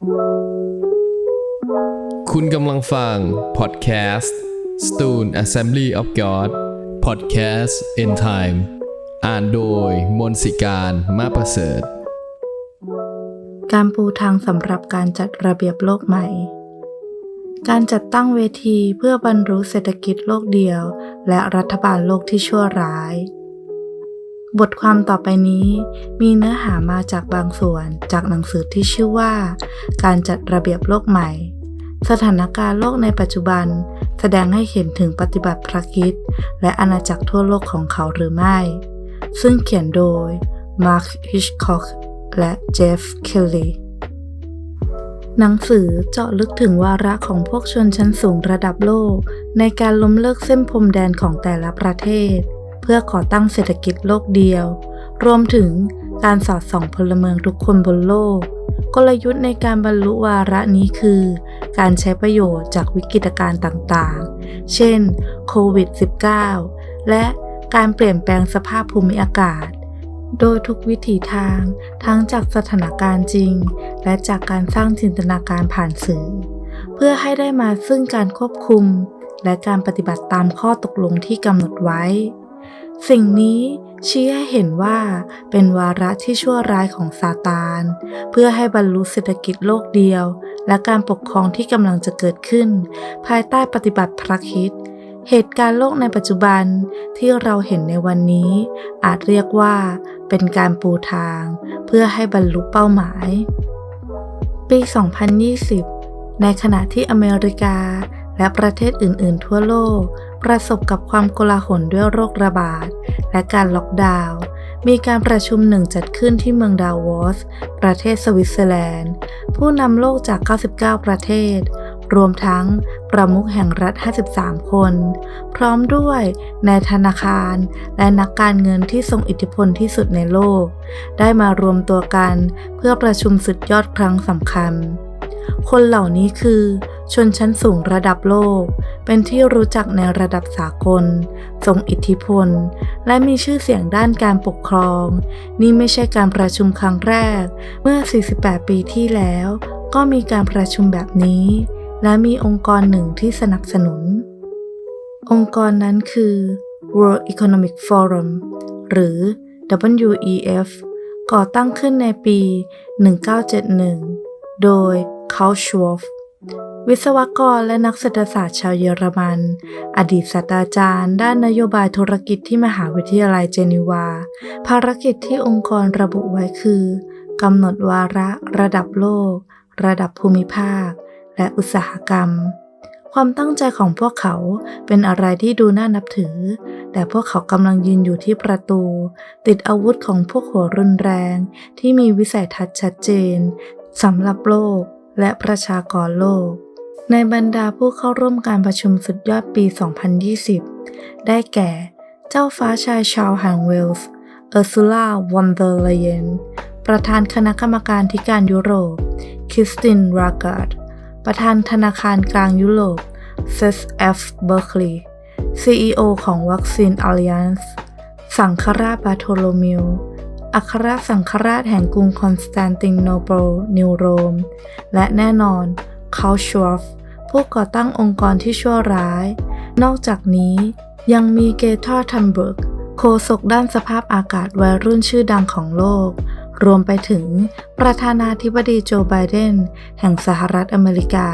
คุณกำลังฟังพอดแคสต์ Stone Assembly of God Podcast in Time อ่านโดยมนสิการมาประเสริฐ การปูทางสำหรับการจัดระเบียบโลกใหม่ การจัดตั้งเวทีเพื่อบรรลุเศรษฐกิจโลกเดียว และรัฐบาลโลกที่ชั่วร้าย บทความต่อไปนี้มีเนื้อหามาจากบางส่วนจากหนังสือที่ชื่อว่า การจัดระเบียบโลกใหม่ สถานการณ์โลกในปัจจุบัน แสดงให้เห็นถึงปฏิบัติพระคิดและอาณาจักรทั่วโลกของเขาหรือไม่ ซึ่งเขียนโดยมาร์คฮิชคอกและเจฟเคลลีหนังสือเจาะลึกถึงวาระของพวกชนชั้นสูงระดับโลก ในการล้มเลิกเส้นพรมแดนของแต่ละประเทศ พื่อก่อตั้งเศรษฐกิจโลกเดียว รวมถึงการสอดส่องพลเมืองทุกคนบนโลก กลยุทธ์ในการบรรลุวาระนี้คือ การใช้ประโยชน์จากวิกฤตการณ์ต่างๆ เช่นโควิด -19 และการเปลี่ยนแปลงสภาพภูมิอากาศ โดยทุกวิถีทางทั้งจากสถานการณ์จริง และจากการสร้างจินตนาการผ่านสื่อ เพื่อให้ได้มาซึ่งการควบคุม และการปฏิบัติตามข้อตกลงที่กำหนดไว้ สิ่งนี้ชี้ให้เห็นว่าเป็นวาระที่ชั่วร้ายของซาตาน เพื่อให้บรรลุเศรษฐกิจโลกเดียว และการปกครองที่กำลังจะเกิดขึ้น ภายใต้ปฏิบัติพระคิดเหตุการณ์โลกในปัจจุบันที่เราเห็นในวันนี้ อาจเรียกว่าเป็นการปูทาง เพื่อให้บรรลุเป้าหมาย ปี 2020 ในขณะที่อเมริกาและประเทศอื่น ๆ ทั่วโลก ประสบกับความโกลาหลด้วยโรคระบาด และการล็อกดาวน์มีการประชุมหนึ่งจัดขึ้นที่เมืองดาวอส ประเทศสวิตเซอร์แลนด์ ผู้นำโลกจาก 99 ประเทศ รวมทั้งประมุขแห่งรัฐ 53 คน พร้อมด้วยนายธนาคาร และนักการเงินที่ทรงอิทธิพลที่สุดในโลก ได้มารวมตัวกันเพื่อประชุมสุดยอดครั้งสำคัญ คนเหล่านี้คือ ชนชั้นสูงระดับโลก เป็นที่รู้จักในระดับสากลทรงอิทธิพล และมีชื่อเสียงด้านการปกครอง นี่ไม่ใช่การประชุมครั้งแรก เมื่อ 48 ปีที่แล้ว ก็มีการประชุมแบบนี้ และมีองค์กรหนึ่งที่สนับสนุน องค์กรนั้นคือ World Economic Forum หรือ WEF ก่อตั้งขึ้นในปี 1971 โดย Karl Schwab วิศวกรและนักเศรษฐศาสตร์ชาวเยอรมัน อดีตศาสตราจารย์ ด้านนโยบายธุรกิจที่มหาวิทยาลัยเจนีวา ภารกิจที่องค์กรระบุไว้คือกำหนดวาระระดับโลก ระดับภูมิภาค และอุตสาหกรรม ความตั้งใจของพวกเขาเป็นอะไรที่ดูน่านับถือ แต่พวกเขากำลังยืนอยู่ที่ประตู ติดอาวุธของพวกหัวรุนแรง ที่มีวิสัยทัศน์ชัดเจนสำหรับโลกและประชากรโลก ในบรรดาผู้เข้าร่วมการประชุมสุดยอดปี 2020 ได้แก่ เจ้าฟ้าชายชาวแห่งเวลส์ เออร์ซูล่าวอนเดอร์เลเยน ประธานคณะกรรมการธิการยุโรป คริสติน ราการ์ด ประธานธนาคารกลางยุโรป เซสเอฟ เบอร์คลีย์ CEO ของวัคซีนอัลยันส์สังฆราชบาโทโลมิวอัครสังฆราชแห่งกรุงคอนสแตนติโนเปิลนิวโรม และแน่นอน คาลชวฟผู้ก่อตั้งองค์กรที่ชั่วร้าย นอกจากนี้ยังมีเกทอร์ทันเบิร์กโฆษกด้านสภาพอากาศวัยรุ่นชื่อดังของโลก รวมไปถึงประธานาธิบดีโจไบเดน แห่งสหรัฐอเมริกา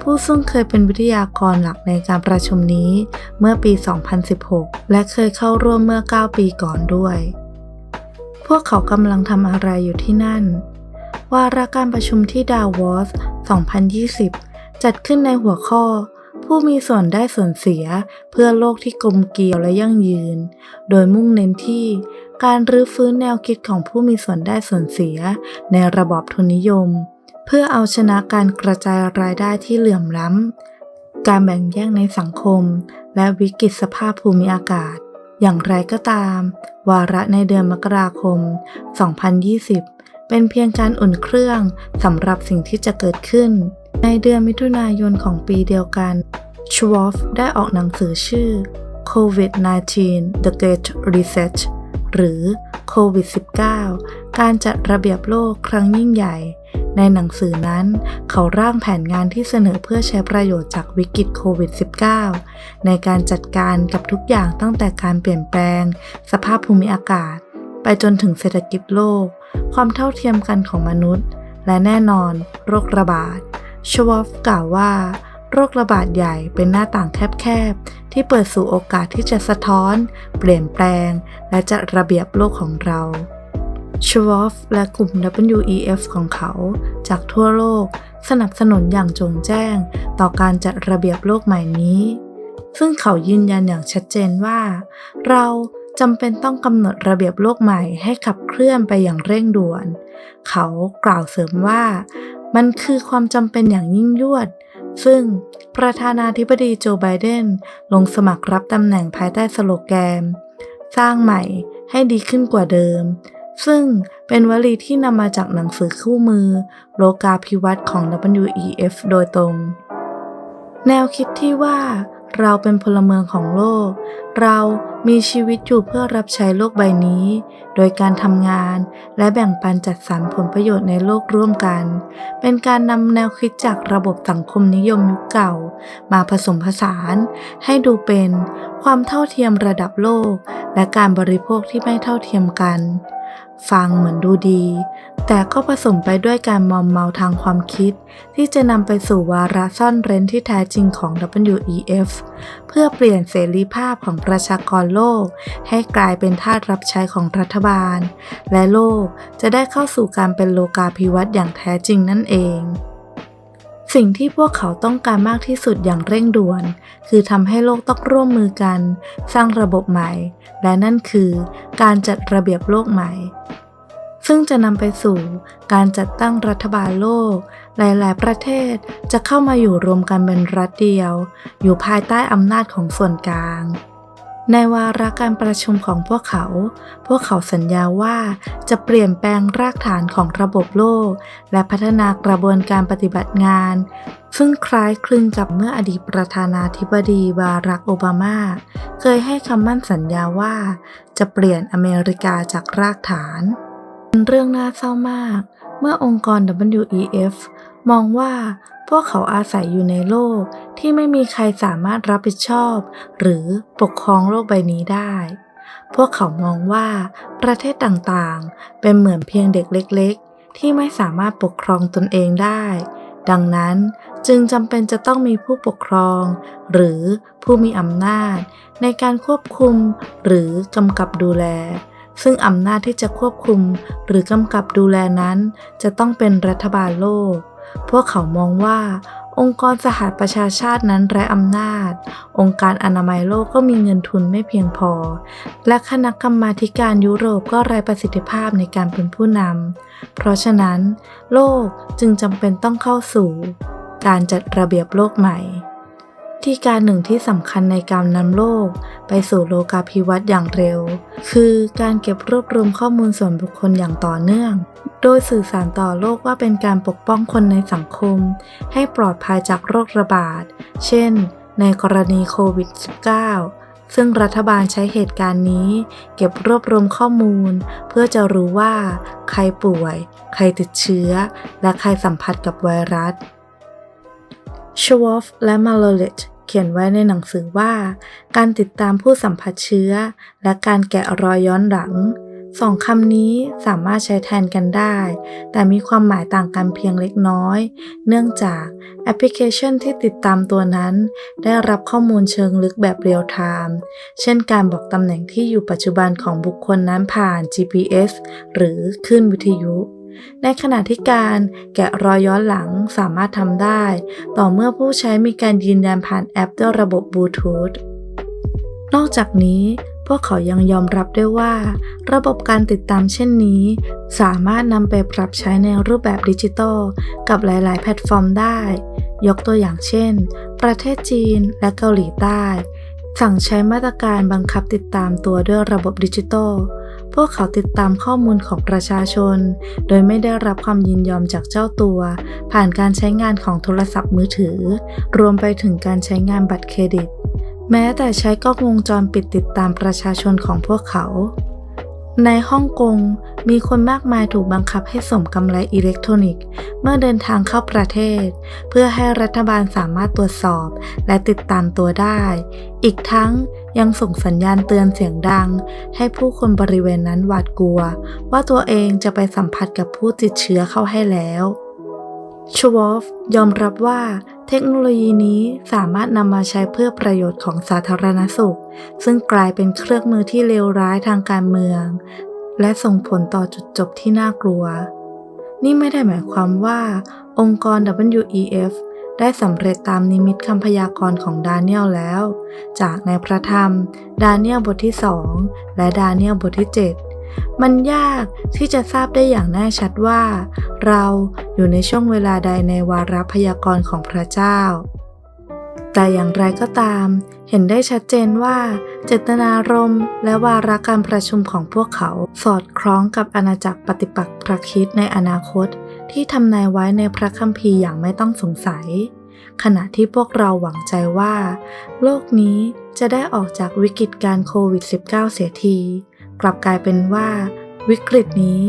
ผู้ซึ่งเคยเป็นวิทยากรหลักในการประชุมนี้เมื่อปี 2016 และเคยเข้าร่วมเมื่อ 9 ปีก่อนด้วย พวกเขากำลังทำอะไรอยู่ที่นั่น วาระการประชุมที่ดาวอส 2020 จัดขึ้นในหัวข้อ ผู้มีส่วนได้ส่วนเสียเพื่อโลกที่กลมเกลียวและยั่งยืน โดยมุ่งเน้นที่การรื้อฟื้นแนวคิดของผู้มีส่วนได้ส่วนเสียในระบอบทุนนิยม เพื่อเอาชนะการกระจายรายได้ที่เหลื่อมล้ำ การแบ่งแยกในสังคม และวิกฤตสภาพภูมิอากาศ อย่างไรก็ตาม วาระในเดือนมกราคม 2020 เป็นเพียงการอุ่นเครื่องสำหรับสิ่งที่จะเกิดขึ้น ในเดือนมิถุนายนของปีเดียวกันชวอฟได้ออกหนังสือชื่อ COVID-19 The Great Reset หรือโควิด -19 การจัดระเบียบโลกครั้งยิ่งใหญ่ ในหนังสือนั้นเขาร่างแผนงานที่เสนอเพื่อใช้ประโยชน์จากวิกฤตโควิด -19 ในการจัดการกับทุกอย่างตั้งแต่การเปลี่ยนแปลง สภาพภูมิอากาศ ไปจนถึงเศรษฐกิจโลก ความเท่าเทียมกันของมนุษย์ และแน่นอน โรคระบาด ชวอฟกล่าวว่า โรคระบาดใหญ่เป็นหน้าต่างแคบๆ ที่เปิดสู่โอกาสที่จะสะท้อน เปลี่ยนแปลง และจัดระเบียบโลกของเราชวอฟและกลุ่ม WEF ของเขา จากทั่วโลกสนับสนุนอย่างจงแจ้ง ต่อการจัดระเบียบโลกใหม่นี้ ซึ่งเขายืนยันอย่างชัดเจนว่า เรา จำเป็นต้องกำหนดระเบียบโลกใหม่ให้ขับเคลื่อนไปอย่างเร่งด่วน เขากล่าวเสริมว่า มันคือความจำเป็นอย่างยิ่งยวด ซึ่งประธานาธิบดีโจไบเดนลงสมัครรับตำแหน่งภายใต้สโลแกน สร้างใหม่ให้ดีขึ้นกว่าเดิม ซึ่งเป็นวลีที่นำมาจากหนังสือคู่มือ โลกาภิวัตน์ของ WEF โดยตรง แนวคิดที่ว่า เราเป็นพลเมืองของโลก เรามีชีวิตอยู่เพื่อรับใช้โลกใบนี้ โดยการทำงานและแบ่งปันจัดสรรผลประโยชน์ในโลกร่วมกัน เป็นการนำแนวคิดจากระบบสังคมนิยมยุคเก่า มาผสมผสาน ให้ดูเป็นความเท่าเทียมระดับโลก และการบริโภคที่ไม่เท่าเทียมกัน ฟังเหมือนดูดี แต่ก็ผสมไปด้วยการมอมเมาทางความคิด ที่จะนำไปสู่วาระซ่อนเร้นที่แท้จริงของ WEF เพื่อเปลี่ยนเสรีภาพของประชากรโลก ให้กลายเป็นทาสรับใช้ของรัฐบาล และโลกจะได้เข้าสู่การเป็นโลกาภิวัตน์อย่างแท้จริงนั่นเอง สิ่งที่พวกเขาต้องการมากที่สุดอย่างเร่งด่วน คือทำให้โลกต้องร่วมมือกัน สร้างระบบใหม่ และนั่นคือ การจัดระเบียบโลกใหม่ ซึ่งจะนำไปสู่การจัดตั้งรัฐบาลโลก หลายๆ ประเทศจะเข้ามาอยู่รวมกันเป็นรัฐเดียว อยู่ภายใต้อำนาจของส่วนกลาง ในวาระการประชุมของพวกเขา พวกเขาสัญญาว่าจะเปลี่ยนแปลงรากฐานของระบบโลก และพัฒนากระบวนการปฏิบัติงาน ซึ่งคล้ายคลึงกับเมื่ออดีตประธานาธิบดีบารักโอบามา เคยให้คำมั่นสัญญาว่า จะเปลี่ยนอเมริกาจากรากฐานเป็นเรื่องน่าเศร้ามาก เมื่อองค์กร WEF มองว่า พวกเขาอาศัยอยู่ในโลกที่ไม่มีใครสามารถรับผิดชอบ หรือปกครองโลกใบนี้ได้ พวกเขามองว่าประเทศต่างๆ เป็นเหมือนเพียงเด็กเล็ก ๆ ที่ไม่สามารถปกครองตนเองได้ ดังนั้นจึงจำเป็นจะต้องมีผู้ปกครอง หรือผู้มีอำนาจ ในการควบคุมหรือกำกับดูแล ซึ่งอำนาจที่จะควบคุมหรือกำกับดูแลนั้น จะต้องเป็นรัฐบาลโลก พวกเขามองว่า องค์กรสหประชาชาตินั้นไร้อำนาจ องค์การอนามัยโลกก็มีเงินทุนไม่เพียงพอ และคณะกรรมาการยุโรปก็ไร้ประสิทธิภาพในการเป็นผู้นำ เพราะฉะนั้น โลกจึงจำเป็นต้องเข้าสู่ การจัดระเบียบโลกใหม่ ที่การหนึ่งที่สำคัญในการนำโลก ไปสู่โลกาภิวัตน์อย่างเร็ว คือการเก็บรวบรวมข้อมูลส่วนบุคคลอย่างต่อเนื่อง โดยสื่อสารต่อโลกว่าเป็นการปกป้องคนในสังคม ให้ปลอดภัยจากโรคระบาด เช่น ในกรณีโควิด -19 ซึ่งรัฐบาลใช้เหตุการณ์นี้ เก็บรวบรวมข้อมูล เพื่อจะรู้ว่า ใครป่วย ใครติดเชื้อ และใครสัมผัสกับไวรัสชวอฟและมาโลเลต เขียนไว้ในหนังสือว่า การติดตามผู้สัมผัสเชื้อ และการแกะรอยย้อนหลังสองคำนี้สามารถใช้แทนกันได้ แต่มีความหมายต่างกันเพียงเล็กน้อย เนื่องจากแอปพลิเคชันที่ติดตามตัวนั้น ได้รับข้อมูลเชิงลึกแบบเรียลไทม์เช่นการบอกตำแหน่งที่อยู่ปัจจุบันของบุคคลนั้นผ่าน GPS หรือคลื่นวิทยุ ในขณะที่การแกะรอยย้อนหลังสามารถทำได้ ต่อเมื่อผู้ใช้มีการยืนยันผ่านแอปด้วยระบบบลูทูธ นอกจากนี้พวกเขายังยอมรับด้วยว่า ระบบการติดตามเช่นนี้ สามารถนำไปปรับใช้ในรูปแบบดิจิทัลกับหลาย ๆ แพลตฟอร์มได้ ยกตัวอย่างเช่น ประเทศจีนและเกาหลีใต้ สั่งใช้มาตรการบังคับติดตามตัวด้วยระบบดิจิทัล พวกเขาติดตามข้อมูลของประชาชน โดยไม่ได้รับความยินยอมจากเจ้าตัว ผ่านการใช้งานของโทรศัพท์มือถือ รวมไปถึงการใช้งานบัตรเครดิต แม้แต่ใช้กล้องวงจรปิดติดตามประชาชนของพวกเขา ในฮ่องกงมีคนมากมายถูกบังคับให้สวมกำไรอิเล็กทรอนิกส์ เมื่อเดินทางเข้าประเทศ เพื่อให้รัฐบาลสามารถตรวจสอบและติดตามตัวได้ อีกทั้ง ยังส่งสัญญาณเตือนเสียงดัง ให้ผู้คนบริเวณนั้นหวาดกลัว ว่าตัวเองจะไปสัมผัสกับผู้ติดเชื้อเข้าให้แล้วชวอฟยอมรับว่าเทคโนโลยีนี้สามารถนำมาใช้เพื่อประโยชน์ของสาธารณสุข ซึ่งกลายเป็นเครื่องมือที่เลวร้ายทางการเมือง และส่งผลต่อจุดจบที่น่ากลัว นี่ไม่ได้หมายความว่า องค์กร WEF ได้สำเร็จตามนิมิตคำพยากรณ์ของดาเนียลแล้ว จากในพระธรรม ดาเนียลบทที่2และดาเนียลบทที่ 7 มันยากที่จะทราบได้อย่างแน่ชัดว่า เราอยู่ในช่วงเวลาใดในวาระพยากรณ์ของพระเจ้า แต่อย่างไรก็ตาม เห็นได้ชัดเจนว่า เจตนารมณ์และวาระการประชุมของพวกเขาสอดคล้องกับอาณาจักรปฏิปักษ์พระคิดในอนาคต ที่ทำนายไว้ในพระคัมภีร์อย่างไม่ต้องสงสัย ขณะที่พวกเราหวังใจว่า โลกนี้จะได้ออกจากวิกฤตการโควิด -19 เสียที กลับกลายเป็นว่า วิกฤตนี้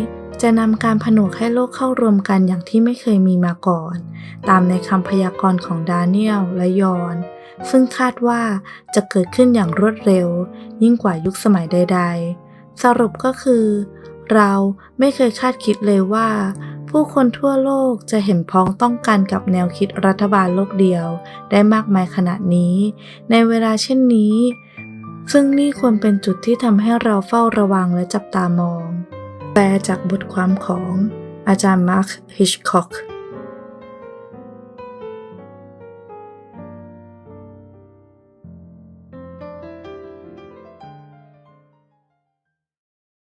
จะนำการผนวกให้โลกเข้ารวมกันอย่างที่ไม่เคยมีมาก่อน ตามในคำพยากรณ์ของดาเนียลและยอน ซึ่งคาดว่าจะเกิดขึ้นอย่างรวดเร็ว ยิ่งกว่ายุคสมัยใด ๆ สรุปก็คือ เราไม่เคยคาดคิดเลยว่า ผู้คนทั่วโลกจะเห็นพ้องต้องกันกับแนวคิดรัฐบาลโลกเดียว ได้มากมายขนาดนี้ ในเวลาเช่นนี้ ซึ่งนี่ควรเป็นจุดที่ทำให้เราเฝ้าระวังและจับตามอง แปลจากบทความของอาจารย์มาร์คฮิชคอก